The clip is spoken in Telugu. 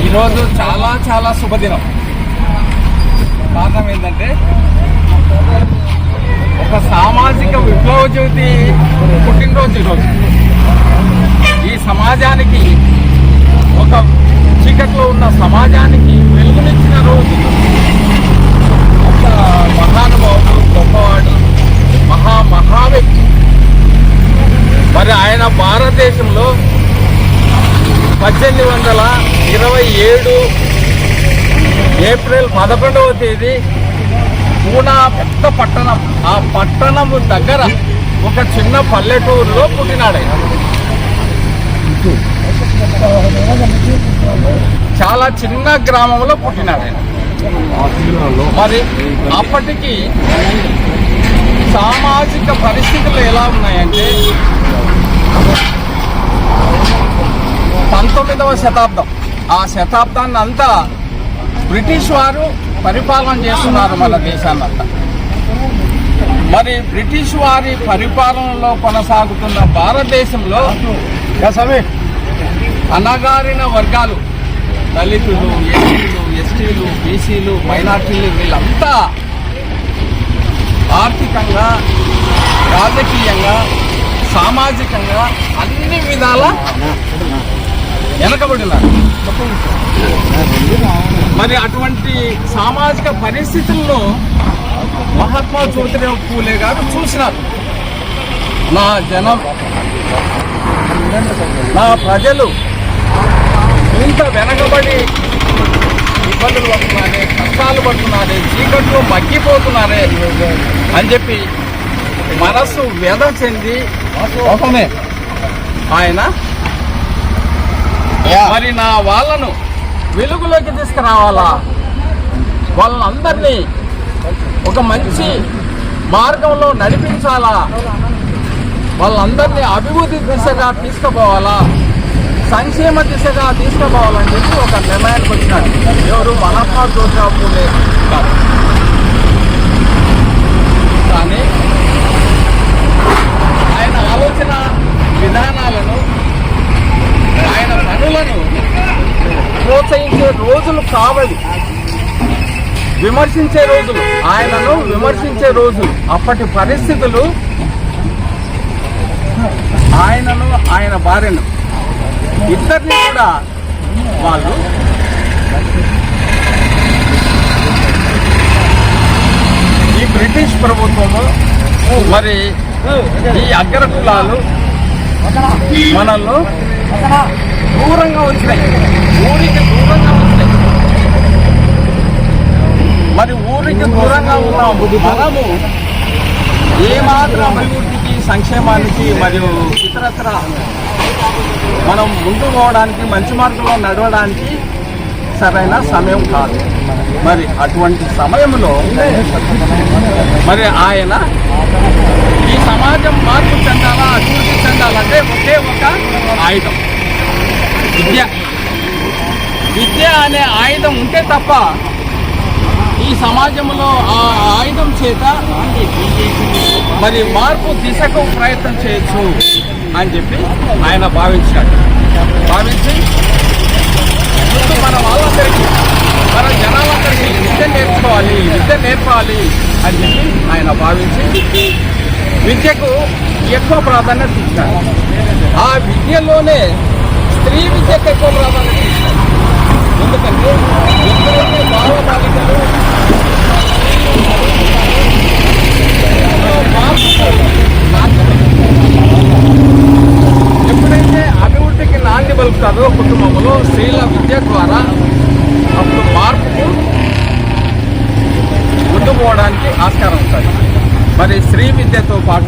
ఈరోజు చాలా చాలా శుభదినం. కారణం ఏంటంటే ఒక సామాజిక విప్లవ జ్యోతి పుట్టినరోజు ఈరోజు. ఈ సమాజానికి ఒక చీకట్లో ఉన్న సమాజానికి వెలుగునిచ్చిన రోజు. ఒక మహానుభావుడు గొప్పవాడు మహా మహా వ్యక్తి మరి ఆయన భారతదేశంలో పద్దెనిమిది వందల ఇరవై ఏడు ఏప్రిల్ పదకొండవ తేదీ పూనా పెద్ద పట్టణం. ఆ పట్టణం దగ్గర ఒక చిన్న పల్లెటూరులో పుట్టినాడు చాలా చిన్న గ్రామంలో పుట్టినాడు మరి అప్పటికి సామాజిక పరిస్థితులు ఎలా ఉన్నాయంటే పంతొమ్మిదవ శతాబ్దం. ఆ శతాబ్దాన్ని అంతా బ్రిటిష్ వారు పరిపాలన చేస్తున్నారు మన దేశాన్ని అంతా మరి బ్రిటిష్ వారి పరిపాలనలో కొనసాగుతున్న భారతదేశంలో అణగారిన వర్గాలు దళితులు ఎస్సీలు ఎస్టీలు బీసీలు మైనార్టీలు వీళ్ళంతా ఆర్థికంగా రాజకీయంగా సామాజికంగా అన్ని విధాల వెనకబడినారు. మరి అటువంటి సామాజిక పరిస్థితులను మహాత్మా జ్యోతిరావు పూలే గారు చూసినారు. నా జనం నా ప్రజలు ఇంత వెనకబడి ఇబ్బందులు పడుతున్నారే కష్టాలు పడుతున్నారే చీకట్లు మగ్గిపోతున్నారే అని చెప్పి మనస్సు వ్యధ చెంది ఒకమే ఆయన మరి నా వాళ్ళను వెలుగులోకి తీసుకురావాలా? వాళ్ళందరినీ ఒక మంచి మార్గంలో నడిపించాలా? వాళ్ళందరినీ అభివృద్ధి దిశగా తీసుకుపోవాలా? సంక్షేమ దిశగా తీసుకుపోవాలని చెప్పి ఒక నిర్ణయానికి వచ్చినాడు ఎవరు? మహాత్మా జ్యోతిరావు పూలే గారు. ప్రోత్సహించే రోజులు కావాలి. విమర్శించే రోజులు. ఆయనను విమర్శించే రోజులు. అప్పటి పరిస్థితులు ఆయనను ఆయన భార్యను. ఇద్దరిని కూడా వాళ్ళు ఈ బ్రిటిష్ ప్రభుత్వము మరి ఈ అగ్ర కులాలు మనల్ని దూరంగా వచ్చినాయి. ఊరికి దూరంగా వచ్చినాయి. మరి ఊరికి దూరంగా ఉన్న మనము ఏమాత్రం అభివృద్ధికి సంక్షేమానికి మరియు ఇతరత్ర మనం ముందు పోవడానికి మంచి మార్గంలో నడవడానికి సరైన సమయం కాదు. మరి అటువంటి సమయంలో మరి ఆయన ఈ సమాజం మార్పు చెందాలా అభివృద్ధి చెందాలంటే ఒకే ఒక ఆయుధం. విద్య. విద్య అనే ఆయుధం ఉంటే తప్ప ఈ సమాజంలో ఆ ఆయుధం చేత మరి మార్పు దిశకు ప్రయత్నం చేయొచ్చు అని చెప్పి ఆయన భావించాడు. భావించి ముందు మన వాళ్ళందరికీ మన జనాలందరికీ విద్య నేర్చుకోవాలి విద్య నేర్పాలి అని చెప్పి ఆయన భావించి విద్యకు ఎక్కువ ప్రాధాన్యత ఇచ్చారు. ఆ విద్యలోనే స్త్రీ విద్యకు ఎక్కువ ప్రాధాన్యత ఇస్తారు ఎందుకంటే ఎప్పుడైతే బాల బాలికలు ఎప్పుడైతే అభివృద్ధికి నాంది పలుకుతుందో కుటుంబంలో స్త్రీల విద్య ద్వారా అప్పుడు మార్పుకు ముందు పోవడానికి ఆస్కారం ఉంటుంది మరి స్త్రీ విద్యతో పాటు